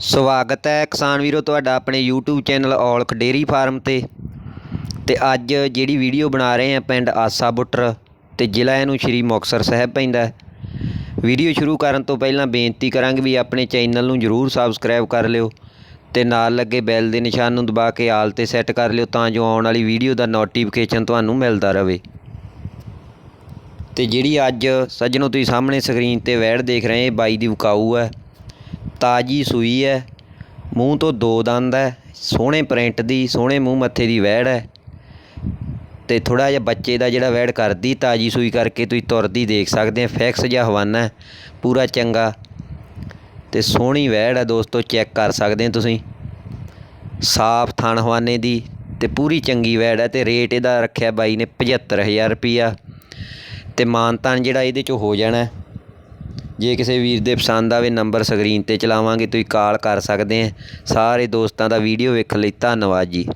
ਸਵਾਗਤ ਹੈ ਕਿਸਾਨ ਵੀਰੋ, ਤੁਹਾਡਾ ਆਪਣੇ YouTube channel Aulakh dairy farm ਤੇ। ਤੇ ਅੱਜ ਜਿਹੜੀ ਵੀਡੀਓ ਬਣਾ ਰਹੇ ਆ ਪਿੰਡ ਆਸਾ ਬੁੱਟਰ ਤੇ ਜ਼ਿਲ੍ਹਾ ਇਹਨੂੰ ਸ਼੍ਰੀ ਮੁਕਤਸਰ ਸਾਹਿਬ ਪੈਂਦਾ ਵੀਡੀਓ ਸ਼ੁਰੂ ਕਰਨ ਤੋਂ ਪਹਿਲਾਂ ਬੇਨਤੀ ਕਰਾਂਗੇ ਵੀ ਆਪਣੇ ਚੈਨਲ ਨੂੰ ਜਰੂਰ ਸਬਸਕ੍ਰਾਈਬ ਕਰ ਲਿਓ ਤੇ ਨਾਲ ਲੱਗੇ ਬੈਲ ਦੇ ਨਿਸ਼ਾਨ ਨੂੰ ਦਬਾ ਕੇ ਆਲ ਤੇ ਸੈੱਟ ਕਰ ਲਿਓ ਤਾਂ ਜੋ ਆਉਣ ਵਾਲੀ ਵੀਡੀਓ ਦਾ ਨੋਟੀਫਿਕੇਸ਼ਨ ਤੁਹਾਨੂੰ ਮਿਲਦਾ ਰਹੇ ਤੇ ਜਿਹੜੀ ਅੱਜ ਸੱਜਣੋ ਤੁਸੀਂ ਸਾਹਮਣੇ ਸਕਰੀਨ ਤੇ ਵੈੜ ਦੇਖ ਰਹੇ, ਇਹ ਬਾਈ ਦੀ ਵਿਕਾਊ ਹੈ। ਤਾਜੀ ਸੂਈ ਹੈ ਮੂੰਹ ਤੋਂ ਦੋ ਦੰਦ ਹੈ ਸੋਹਣੇ ਪ੍ਰਿੰਟ ਦੀ, ਸੋਹਣੇ ਮੂੰਹ ਮੱਥੇ ਦੀ ਵੈੜ ਹੈ ਤੇ ਥੋੜਾ ਜਿਹਾ ਬੱਚੇ ਦਾ ਜਿਹੜਾ ਵੈੜ ਕਰਦੀ ਤਾਜੀ ਸੂਈ ਕਰਕੇ ਤੁਸੀਂ ਤੁਰਦੀ ਦੇਖ ਸਕਦੇ ਆ ਫਿਕਸ ਜਿਹਾ ਹਵਾਨਾ ਪੂਰਾ ਚੰਗਾ। ਤੇ ਸੋਹਣੀ ਵੈੜ ਹੈ ਦੋਸਤੋ, ਚੈੱਕ ਕਰ ਸਕਦੇ ਆ ਤੁਸੀਂ। ਸਾਫ਼ ਥਣ ਹਵਾਨੇ ਦੀ ਤੇ ਪੂਰੀ ਚੰਗੀ ਵੈੜ ਹੈ ਤੇ ਰੇਟ ਇਹਦਾ ਰੱਖਿਆ ਬਾਈ ਨੇ 75000 ਰੁਪਿਆ ਤੇ ਮਾਨਤਾਨ ਜਿਹੜਾ ਇਹਦੇ ਚੋਂ ਹੋ ਜਾਣਾ ਜੇ ਕਿਸੇ ਵੀਰ ਦੇ ਪਸੰਦ ਆਵੇ ਨੰਬਰ ਸਕਰੀਨ ਤੇ ਚਲਾਵਾਂਗੇ, ਤੁਸੀਂ ਕਾਲ ਕਰ ਸਕਦੇ ਹੈ ਸਾਰੇ ਦੋਸਤਾਂ ਦਾ ਵੀਡੀਓ ਵੇਖਣ ਲਈ ਧੰਨਵਾਦ ਜੀ।